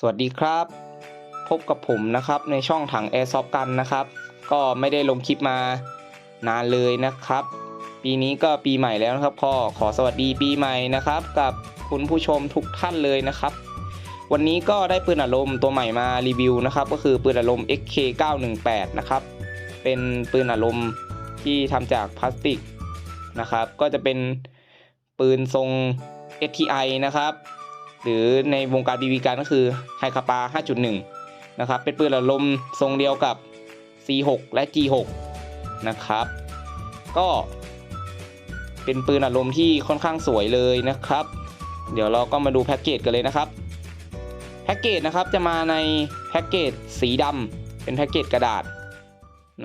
สวัสดีครับ พบกับผมนะครับในช่องถัง Airsoft กันนะครับ ก็ไม่ได้ลงคลิปมานานเลยนะครับ ปีนี้ก็ปีใหม่แล้วนะครับก็ขอสวัสดีปีใหม่นะครับ กับคุณผู้ชมทุกท่านเลยนะครับ วันนี้ก็ได้ปืนอารมณ์ตัวใหม่มารีวิวนะครับ ก็คือปืนอารมณ์ XK918 นะครับ เป็นปืนอารมณ์ที่ทำจากพลาสติกนะครับ ก็จะเป็นปืนทรง STI นะครับ หรือในวงการบีบีกันก็คือไฮคาปา 5.1 นะครับ เป็นปืนอารมณ์ทรงเดียวกับ C6 และ G6 นะครับ ก็เป็นปืนอารมณ์ที่ค่อนข้างสวยเลยนะครับ เดี๋ยวเราก็มาดูแพ็กเกจกันเลยนะครับ แพ็กเกจนะครับจะมาในแพ็กเกจสีดำเป็นแพ็กเกจกระดาษ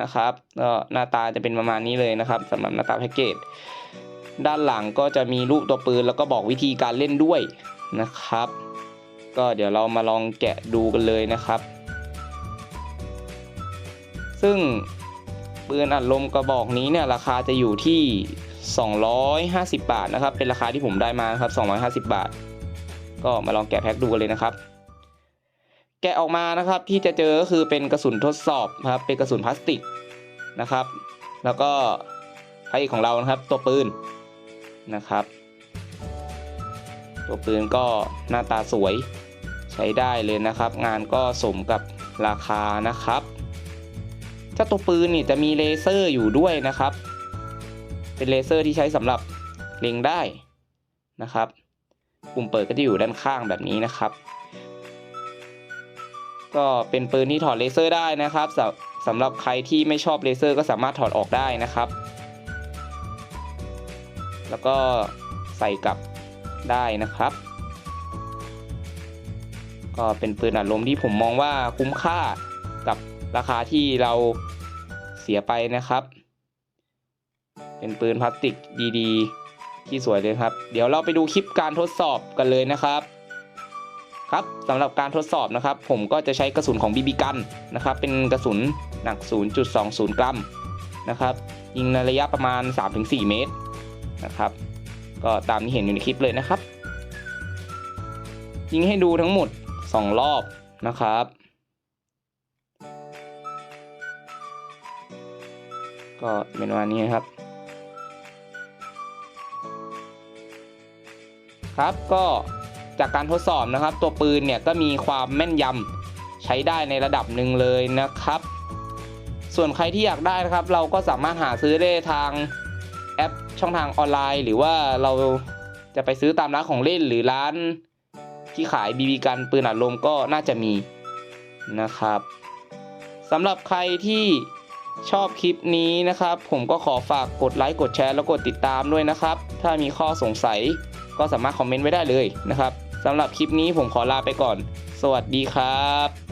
นะครับก็หน้าตาจะเป็นประมาณนี้เลยนะครับสำหรับหน้าตาแพ็กเกจ ด้านหลังก็จะมีรูปตัวปืนแล้วก็บอกวิธีการเล่นด้วยนะครับ ก็เดี๋ยวเรามาลองแกะดูกันเลยนะครับ ซึ่งปืนอัดลมกระบอกนี้เนี่ยราคาจะอยู่ที่ 250 บาทนะครับ เป็นราคาที่ผมได้มาครับ 250 บาท ก็มาลองแกะแพ็คดูกันเลยนะครับแกะออกมานะครับที่จะเจอก็คือเป็นกระสุนทดสอบนะครับเป็นกระสุนพลาสติกนะครับ แล้วก็พระเอกของเรานะครับ ตัวปืน นะครับ ตัวปืนก็หน้าตาสวยใช้ได้เลยนะครับ งานก็สมกับราคานะครับเจ้าตัวปืนนี่จะมีเลเซอร์อยู่ด้วยนะครับ เป็นเลเซอร์ที่ใช้สำหรับเล็งได้นะครับ ปุ่มเปิดก็จะอยู่ด้านข้างแบบนี้นะครับ ก็เป็นปืนที่ถอดเลเซอร์ได้นะครับสำสำหรับใครที่ไม่ชอบเลเซอร์ก็สามารถถอดออกได้นะครับ แล้วก็ใส่กลับได้นะครับ ก็เป็นปืนอัดลมที่ผมมองว่าคุ้มค่ากับราคาที่เราเสียไปนะครับ เป็นปืนพลาสติกดีๆ ที่สวยเลยครับ เดี๋ยวเราไปดูคลิปการทดสอบกันเลยนะครับครับสำหรับการทดสอบนะครับ ผมก็จะใช้กระสุนของ BB กันนะครับ เป็นกระสุนหนัก 0.20 กรัมนะครับ ยิงในระยะประมาณ 3-4 เมตร นะครับ ก็ตามที่เห็นอยู่ในคลิปเลยนะครับ ยิงให้ดูทั้งหมด 2 รอบนะครับ ก็เป็นวันนี้ครับ ครับก็จากการทดสอบนะครับ ตัวปืนเนี่ยก็มีความแม่นยำใช้ได้ในระดับหนึ่งเลยนะครับ ส่วนใครที่อยากได้นะครับ เราก็สามารถหาซื้อได้ทาง แอปช่องทางออนไลน์ หรือว่าเราจะไปซื้อตามร้านของเล่นหรือร้านที่ขายบีบีกันปืนอัดลมก็น่าจะมีนะครับสำหรับใครที่ชอบคลิปนี้นะครับ ผมก็ขอฝากกดไลค์กดแชร์แล้วกดติดตามด้วยนะครับ ถ้ามีข้อสงสัยก็สามารถคอมเมนต์ไว้ได้เลยนะครับสำหรับคลิปนี้ผมขอลาไปก่อน สวัสดีครับ